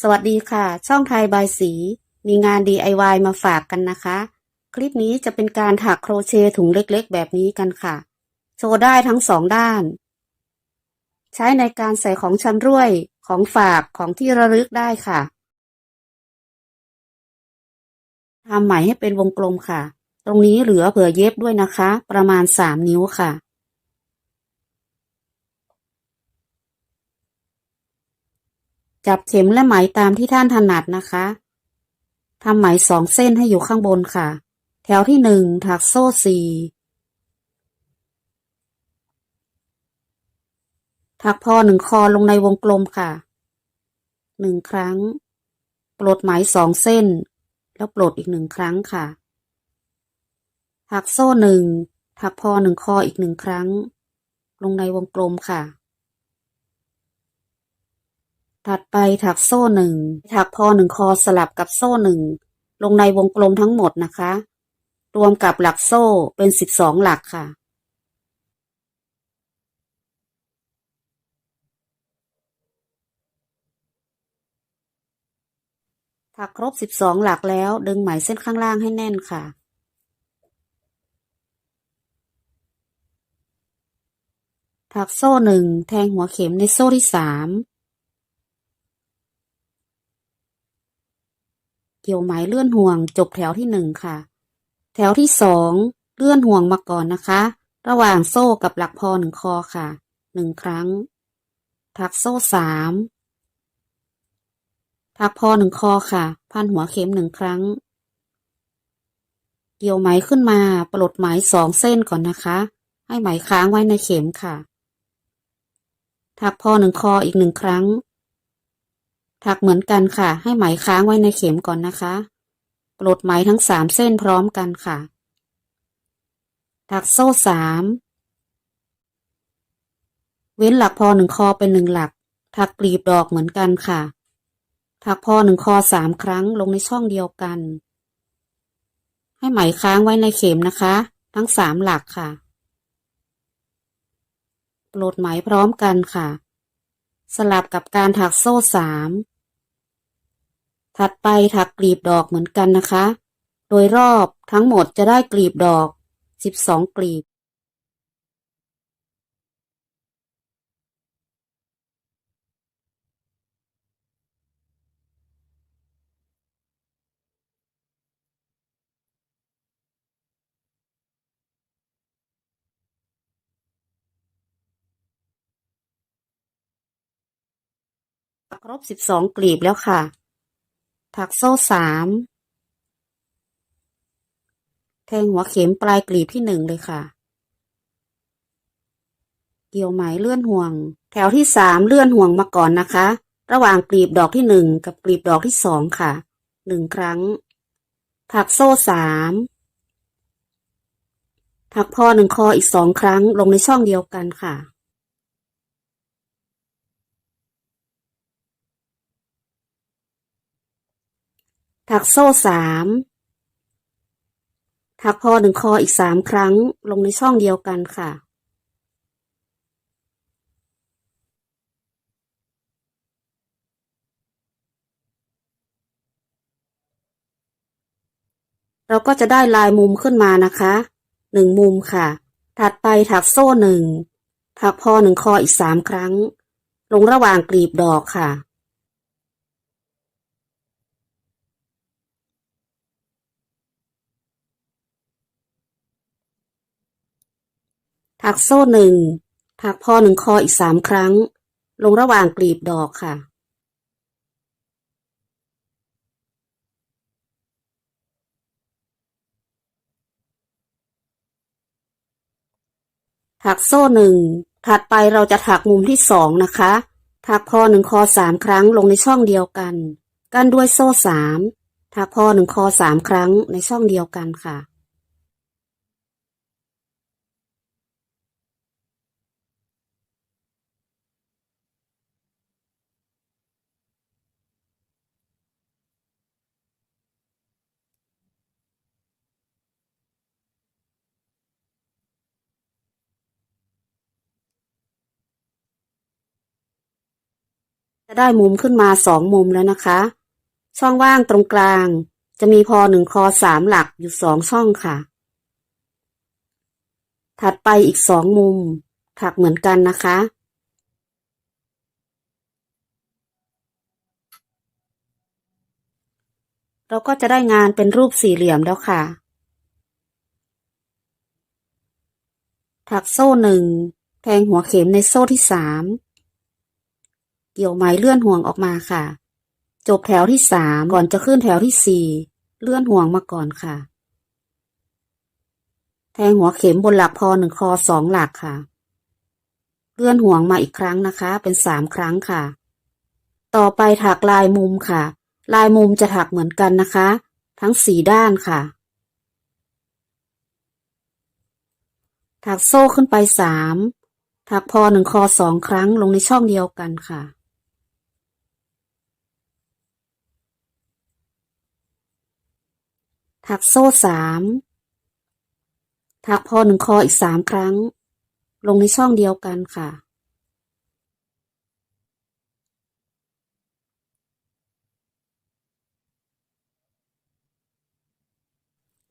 สวัสดีค่ะ ช่องไทยบายสี มีงาน DIY มาฝากกันนะคะ คลิปนี้จะเป็นการถักโครเชต์ถุงเล็กๆ แบบนี้กันค่ะ โชว์ได้ทั้งสองด้าน ใช้ในการใส่ของชำร่วยของฝากของที่ระลึกได้ค่ะทำไหมให้เป็นวงกลมค่ะ ตรงนี้เหลือเผื่อเย็บด้วยนะคะ ประมาณสามนิ้วค่ะ จับเข็มและไหมตามที่ท่านถนัดนะคะทำไหมสองเส้นให้อยู่ข้างบนค่ะ แถวที่หนึ่งถักโซ่สี่ถักพอหนึ่งคอลงในวงกลมค่ะ หนึ่งครั้ง ปลดไหมสองเส้น แล้วปลดอีกหนึ่งครั้งค่ะ ถักโซ่หนึ่งถักพอหนึ่งคออีกหนึ่งครั้ง ลงในวงกลมค่ะ ถัดไปถักโซ่หนึ่ง ถักพอหนึ่งคอสลับกับโซ่หนึ่ง ลงในวงกลมทั้งหมดนะคะ รวมกับหลักโซ่เป็นสิบสองหลักค่ะ ถักครบสิบสองหลักแล้วดึงไหมเส้นข้างล่างให้แน่นค่ะถักโซ่หนึ่งแทงหัวเข็มในโซ่ที่สาม เกี่ยวไหมเลื่อนห่วง จบแถวที่หนึ่งค่ะ แถวที่สองเลื่อนห่วงมาก่อนนะคะ ระหว่างโซ่กับหลักพอหนึ่งคอค่ะหนึ่งครั้ง ถักโซ่สามถักพอหนึ่งคอค่ะ พันหัวเข็มหนึ่งครั้ง เกี่ยวไหมขึ้นมาปลดไหมสองเส้นก่อนนะคะ ให้ไหมค้างไว้ในเข็มค่ะ ถักพอหนึ่งคออีกหนึ่งครั้ง ถักเหมือนกันค่ะ ให้ไหมค้างไว้ในเข็มก่อนนะคะปลดไหมทั้งสามเส้นพร้อมกันค่ะ ถักโซ่สามเว้นหลักพอหนึ่งคอเป็นหนึ่งหลัก ถักกลีบดอกเหมือนกันค่ะ ถักพอหนึ่งคอสามครั้งลงในช่องเดียวกัน ให้ไหมค้างไว้ในเข็มนะคะ ทั้งสามหลักค่ะปลดไหมพร้อมกันค่ะ สลับกับการถักโซ่สาม ถัดไปถักกลีบดอกเหมือนกันนะคะ โดยรอบทั้งหมดจะได้กลีบดอกสิบสองกลีบ ครบสิบสองกลีบแล้วค่ะ ถักโซ่สามแทงหัวเข็มปลายกลีบที่หนึ่งเลยค่ะ เกี่ยวไหมเลื่อนห่วง แถวที่สามเลื่อนห่วงมาก่อนนะคะ ระหว่างกลีบดอกที่หนึ่งกับกลีบดอกที่สองค่ะหนึ่งครั้ง ถักโซ่สามถักพอหนึ่งคออีกสองครั้งลงในช่องเดียวกันค่ะ ถักโซ่สามถักพอหนึ่งคออีกสามครั้งลงในช่องเดียวกันค่ะ เราก็จะได้ลายมุมขึ้นมานะคะหนึ่งมุมค่ะ ถัดไปถักโซ่หนึ่งถักพอหนึ่งคออีกสามครั้ง ลงระหว่างกลีบดอกค่ะ ถักโซ่หนึ่งถักพอหนึ่งคออีกสามครั้ง ลงระหว่างกลีบดอกค่ะ ถักโซ่หนึ่งถัดไปเราจะถักมุมที่สองนะคะ ถักพอหนึ่งคอสามครั้งลงในช่องเดียวกัน กันด้วยโซ่สามถักพอหนึ่งคอสามครั้งในช่องเดียวกันค่ะ ได้มุมขึ้นมาสองมุมแล้วนะคะ ช่องว่างตรงกลาง จะมีพอหนึ่งคอสามหลักอยู่สองช่องค่ะ ถัดไปอีกสองมุม ถักเหมือนกันนะคะ เราก็จะได้งานเป็นรูปสี่เหลี่ยมแล้วค่ะ ถักโซ่หนึ่งแทงหัวเข็มในโซ่ที่สาม เกี่ยวไหมเลื่อนห่วงออกมาค่ะ จบแถวที่สามก่อนจะขึ้นแถวที่สี่เลื่อนห่วงมาก่อนค่ะ แทงหัวเข็มบนหลักพอหนึ่งคอสองหลักค่ะ เลื่อนห่วงมาอีกครั้งนะคะ เป็นสามครั้งค่ะ ต่อไปถักลายมุมค่ะ ลายมุมจะถักเหมือนกันนะคะ ทั้งสี่ด้านค่ะ ถักโซ่ขึ้นไปสามถักพอหนึ่งคอสองครั้งลงในช่องเดียวกันค่ะ ถักโซ่สามถักพอหนึ่งคออีกสามครั้ง ลงในช่องเดียวกันค่ะ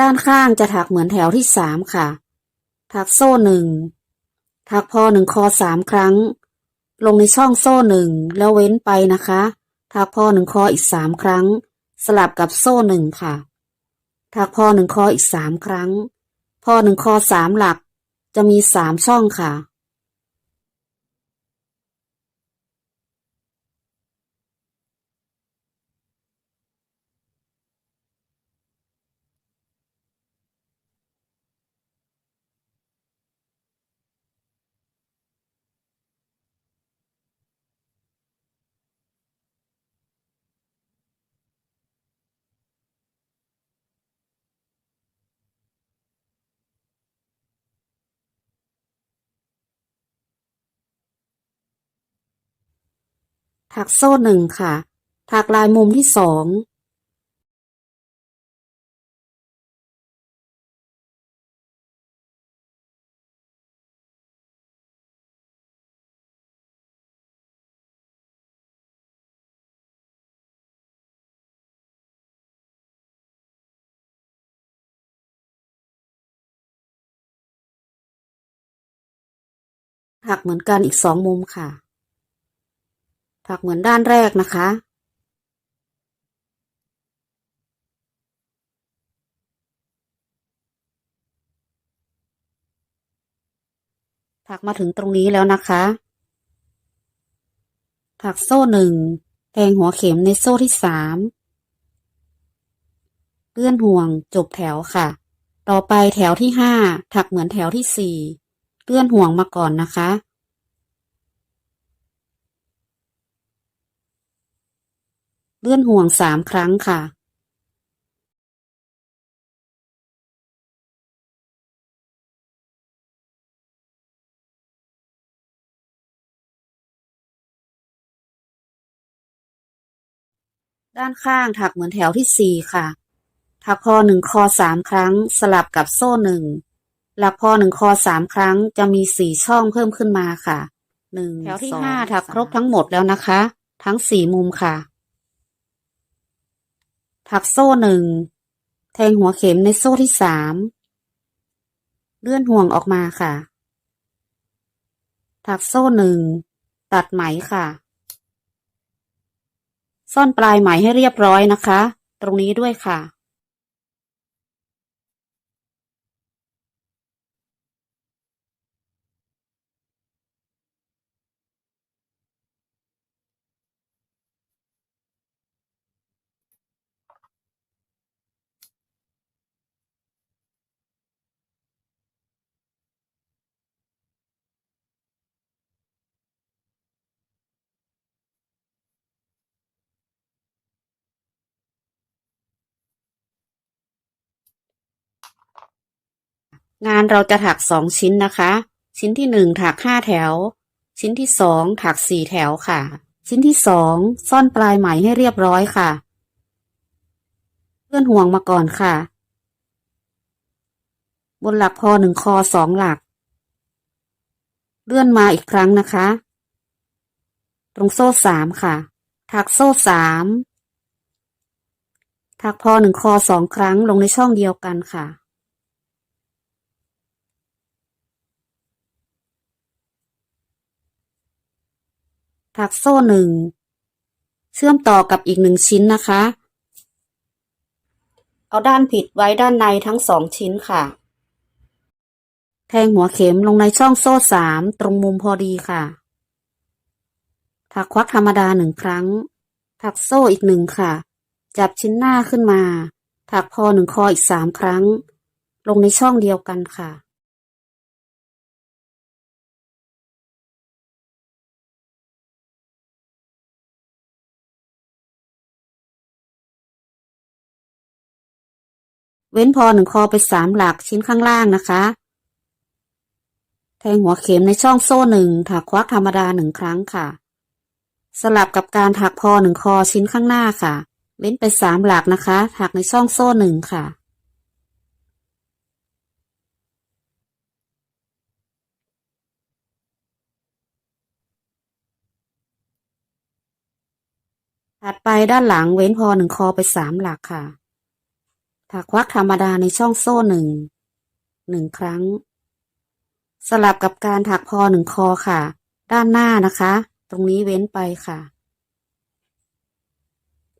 ด้านข้างจะถักเหมือนแถวที่สามค่ะ ถักโซ่หนึ่งถักพอหนึ่งคอสามครั้ง ลงในช่องโซ่หนึ่งแล้วเว้นไปนะคะ ถักพอหนึ่งคออีกสามครั้ง สลับกับโซ่หนึ่งค่ะ ถักพอหนึ่งคออีกสามครั้งพอหนึ่งคอสามหลัก จะมีสามช่องค่ะ ถักโซ่หนึ่งค่ะ ถักลายมุมที่สอง ถักเหมือนกันอีกสองมุมค่ะ ถักเหมือนด้านแรกนะคะ ถักมาถึงตรงนี้แล้วนะคะ ถักโซ่หนึ่งแทงหัวเข็มในโซ่ที่สามเลื่อนห่วงจบแถวค่ะ ต่อไปแถวที่ห้าถักเหมือนแถวที่สี่เลื่อนห่วงมาก่อนนะคะ เลื่อนห่วงสามครั้งค่ะด้านข้างถักเหมือนแถวที่สี่ค่ะ ถักพอหนึ่งคอสามครั้ง สลับกับโซ่หนึ่ง หลักพอหนึ่งคอสามครั้งจะมีสี่ช่องเพิ่มขึ้นมาค่ะ หนึ่งแถวที่ห้าถักครบทั้งหมดแล้วนะคะ ทั้งสี่มุมค่ะ ถักโซ่หนึ่ง แทงหัวเข็มในโซ่ที่สาม เลื่อนห่วงออกมาค่ะ ถักโซ่หนึ่ง ตัดไหมค่ะ ซ่อนปลายไหมให้เรียบร้อยนะคะ ตรงนี้ด้วยค่ะ งานเราจะถักสองชิ้นนะคะ ชิ้นที่หนึ่งถักห้าแถว ชิ้นที่สองถักสี่แถวค่ะ ชิ้นที่สองซ่อนปลายไหมให้เรียบร้อยค่ะเลื่อนห่วงมาก่อนค่ะ บนหลักพอหนึ่งคอสองหลัก เลื่อนมาอีกครั้งนะคะ ตรงโซ่สามค่ะ ถักโซ่สามถักพอหนึ่งคอสองครั้งลงในช่องเดียวกันค่ะ ถักโซ่หนึ่ง เชื่อมต่อกับอีกหนึ่งชิ้นนะคะ เอาด้านผิดไว้ด้านในทั้งสองชิ้นค่ะ แทงหัวเข็มลงในช่องโซ่สามตรงมุมพอดีค่ะ ถักควักธรรมดาหนึ่งครั้ง ถักโซ่อีกหนึ่งค่ะ จับชิ้นหน้าขึ้นมา ถักพอหนึ่งคออีกสามครั้ง ลงในช่องเดียวกันค่ะ เว้นพอหนึ่งคอไปสามหลักชิ้นข้างล่างนะคะ แทงหัวเข็มในช่องโซ่หนึ่งถักควักธรรมดาหนึ่งครั้งค่ะ สลับกับการถักพอหนึ่งคอชิ้นข้างหน้าค่ะ เว้นไปสามหลักนะคะ ถักในช่องโซ่หนึ่งค่ะถัดไปด้านหลังเว้นพอหนึ่งคอไปสามหลักค่ะ ถักควักธรรมดาในช่องโซ่หนึ่งหนึ่งครั้ง สลับกับการถักพอหนึ่งคอค่ะ ด้านหน้านะคะ ตรงนี้เว้นไปค่ะ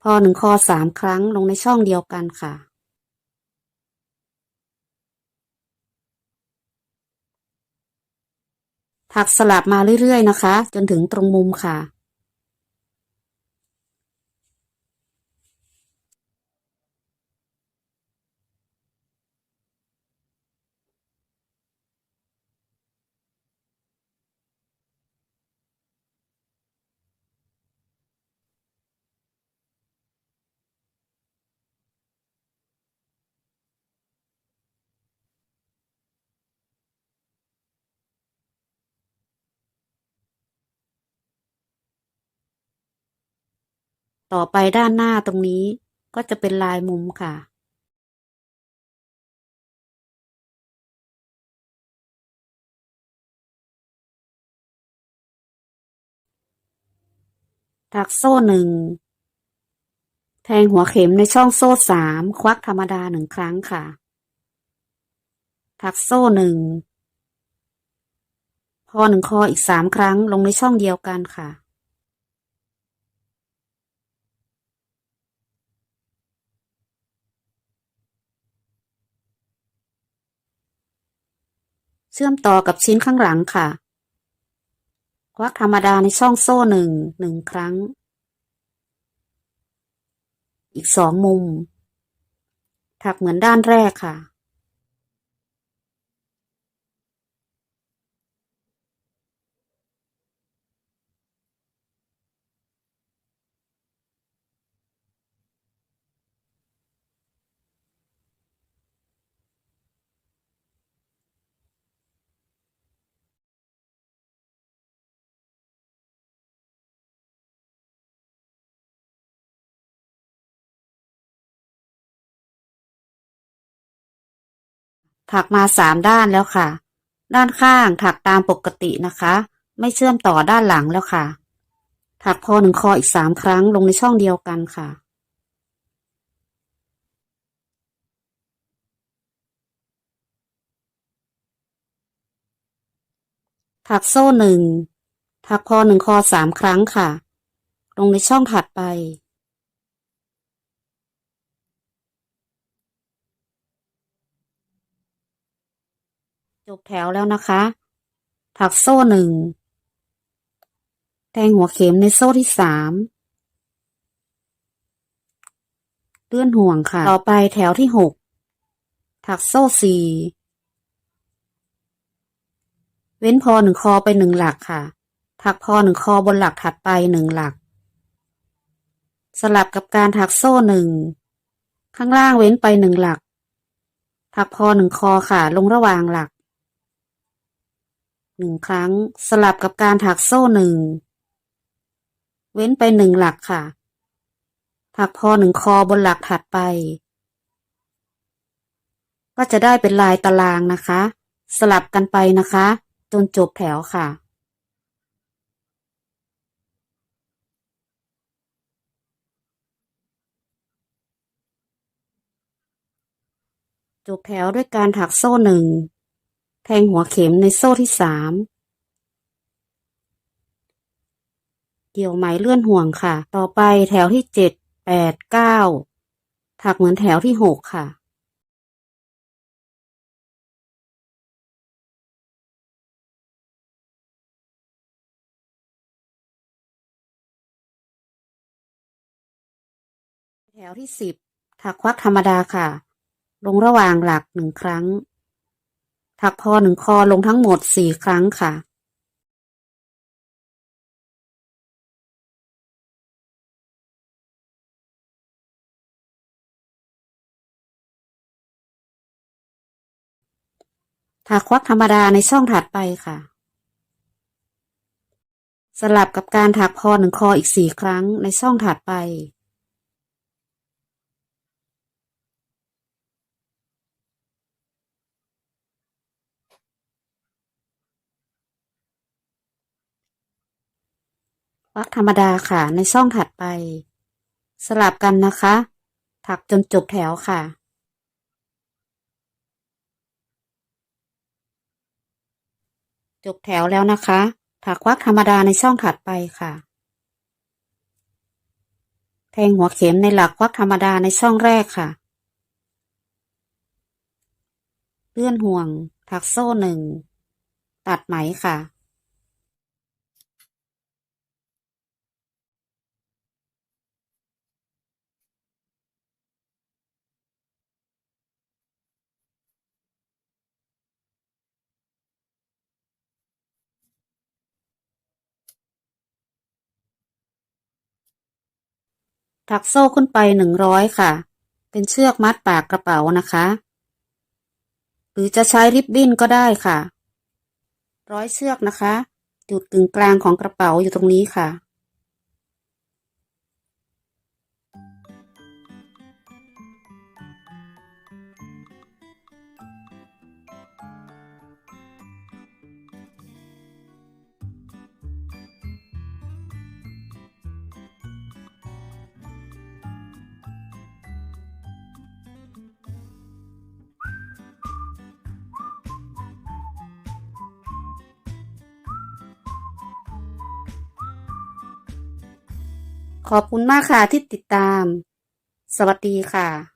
พอหนึ่งคอสามครั้งลงในช่องเดียวกันค่ะ ถักสลับมาเรื่อยๆนะคะ จนถึงตรงมุมค่ะ ต่อไปด้านหน้าตรงนี้ก็จะเป็นลายมุมค่ะถักโซ่หนึ่ง แทงหัวเข็มในช่องโซ่สามควักธรรมดาหนึ่งครั้งค่ะ ถักโซ่หนึ่ง พอหนึ่งคออีกสามครั้งลงในช่องเดียวกันค่ะ เชื่อมต่อกับชิ้นข้างหลังค่ะ ควักธรรมดาในช่องโซ่หนึ่งหนึ่งครั้ง อีกสองมุม ถักเหมือนด้านแรกค่ะ ถักมาสามด้านแล้วค่ะ ด้านข้างถักตามปกตินะคะ ไม่เชื่อมต่อด้านหลังแล้วค่ะ ถักพอหนึ่งคออีกสามครั้งลงในช่องเดียวกันค่ะถักโซ่หนึ่ง ถักพอหนึ่งคอสามครั้งค่ะ ลงในช่องถัดไป จบแถวแล้วนะคะ ถักโซ่หนึ่ง แทงหัวเข็มในโซ่ที่สาม เลื่อนห่วงค่ะ ต่อไปแถวที่หก ถักโซ่สี่ เว้นพอหนึ่งคอไปหนึ่งหลักค่ะ ถักพอหนึ่งคอบนหลักถัดไปหนึ่งหลัก สลับกับการถักโซ่หนึ่ง ข้างล่างเว้นไปหนึ่งหลักถักพอหนึ่งคอค่ะ ลงระหว่างหลัก หนึ่งครั้ง สลับกับการถักโซ่หนึ่ง เว้นไปหนึ่งหลักค่ะ ถักพอหนึ่งคอบนหลักถัดไป ก็จะได้เป็นลายตารางนะคะ สลับกันไปนะคะ จนจบแถวค่ะจบแถวด้วยการถักโซ่หนึ่ง แทงหัวเข็มในโซ่ที่สาม เกี่ยวไหมเลื่อนห่วงค่ะ ต่อไปแถวที่เจ็ดแปดเก้าถักเหมือนแถวที่หกค่ะ แถวที่สิบถักควักธรรมดาค่ะ ลงระหว่างหลักหนึ่งครั้ง ถักพอหนึ่งคอลงทั้งหมดสี่ครั้งค่ะถักควักธรรมดาในช่องถัดไปค่ะ สลับกับการถักพอหนึ่งคออีกสี่ครั้งในช่องถัดไป ควักธรรมดาค่ะ ในช่องถัดไป สลับกันนะคะ ถักจนจบแถวค่ะ จบแถวแล้วนะคะ ถักวักธรรมดาในช่องถัดไปค่ะ แทงหัวเข็มในหลักวักธรรมดาในช่องแรกค่ะ เลื่อนห่วง ถักโซ่หนึ่ง ตัดไหมค่ะ ถักโซ่ขึ้นไปหนึ่งร้อยค่ะ เป็นเชือกมัดปากกระเป๋านะคะ หรือจะใช้ริบบิ้นก็ได้ค่ะ ร้อยเชือกนะคะ จุดกึ่งกลางของกระเป๋าอยู่ตรงนี้ค่ะ ขอบคุณมากค่ะที่ติดตาม สวัสดีค่ะ